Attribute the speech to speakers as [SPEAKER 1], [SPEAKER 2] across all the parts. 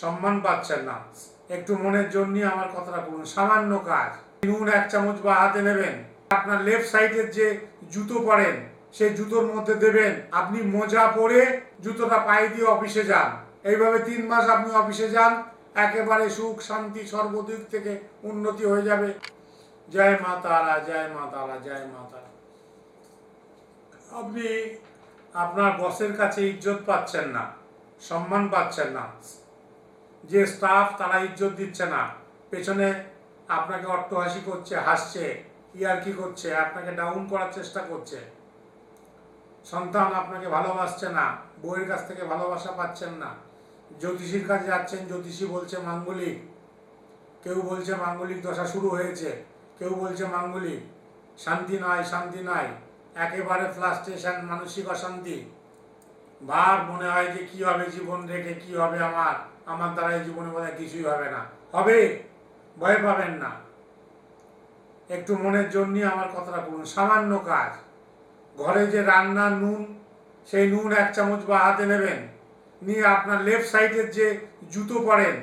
[SPEAKER 1] সম্মান পাচ্ছেন না। একটু মনের জন্য আমার কথাটা বলুন। সামান্য কাজ। নুন এক চামচ বা হাতে নেবেন। আপনার লেফট সাইডের যে জুতো পরেন, সেই জুতোর মধ্যে দেবেন। আপনি মোজা পরে জুতোটা পায়ে দিয়ে অফিসে যান। এইভাবে তিন মাস আপনি অফিসে যান। একেবারে সুখ, শান্তি, সর্বদিক থেকে উন্নতি হয়ে যাবে। জয় মা তারা, জয় মা তারা, জয় মা তারা। আপনি আপনার বসের কাছে ইজ্জত পাচ্ছেন না, সম্মান পাচ্ছেন না। যে স্টাফ তারা ইজ্জত দিচ্ছে না। পেছনে আপনাকে অট্টহাসি করছে, হাসছে, ইয়ারকি করছে, আপনাকে ডাউন করার চেষ্টা করছে। সন্তান আপনাকে ভালোবাসছে না, বউয়ের কাছ থেকে ভালোবাসা পাচ্ছেন না। জ্যোতিষীর কাছে যাচ্ছেন, জ্যোতিষী বলছে মাঙ্গলিক। কেউ বলছে মাঙ্গলিক দশা শুরু হয়েছে, কেউ বলছে মাঙ্গলিক। শান্তি নয় শান্তি নয় একেবারে ফ্লাস্ট্রেশন মানসিক অশান্তি। ভার মনে হয় যে কি হবে জীবন রেখে কি হবে আমার? আমার দ্বারা এই জীবনে বোধ কিছুই হবে না। হবে? ভয় পাবেন না। একটু মনের জন্যই আমার কথাটা বলুন। সামান্য কাজ। ঘরে যে রান্নার নুন, সেই নুন এক চামচ বা হাতে নেবেন। নিয়ে আপনার লেফট সাইডের যে জুতো পরেন,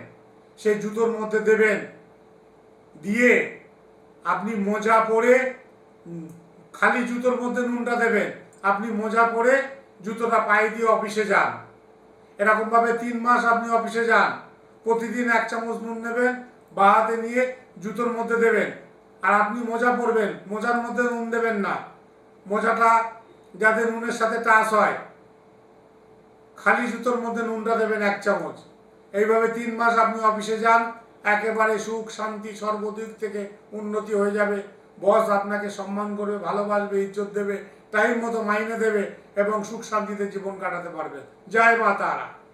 [SPEAKER 1] সেই জুতোর মধ্যে দেবেন। দিয়ে আপনি মোজা পরে খালি জুতোর মধ্যে নুনটা দেবেন। আপনি মোজা পরে জুতোটা পায়ে দিয়ে অফিসে যান। এরকমভাবে তিন মাস আপনি অফিসে যান। প্রতিদিন এক চামচ নুন নেবেন, বা হাতে নিয়ে জুতোর মধ্যে দেবেন। আর আপনি মোজা পরবেন, মোজার মধ্যে নুন দেবেন না। মোজাটা যাতে নুনের সাথে টাচ হয়। খালি জুতোর মধ্যে নুনটা দেবেন এক চামচ। এইভাবে তিন মাস আপনি অফিসে যান, একেবারে সুখ, শান্তি, সর্বদিক থেকে উন্নতি হয়ে যাবে। বস আপনাকে সম্মান করবে, ভালোবাসবে, ইজ্জত দেবে টাইম মতো মাইনে দেবে এবং সুখ শান্তিতে জীবন কাটাতে পারবে। জয় মা তারা।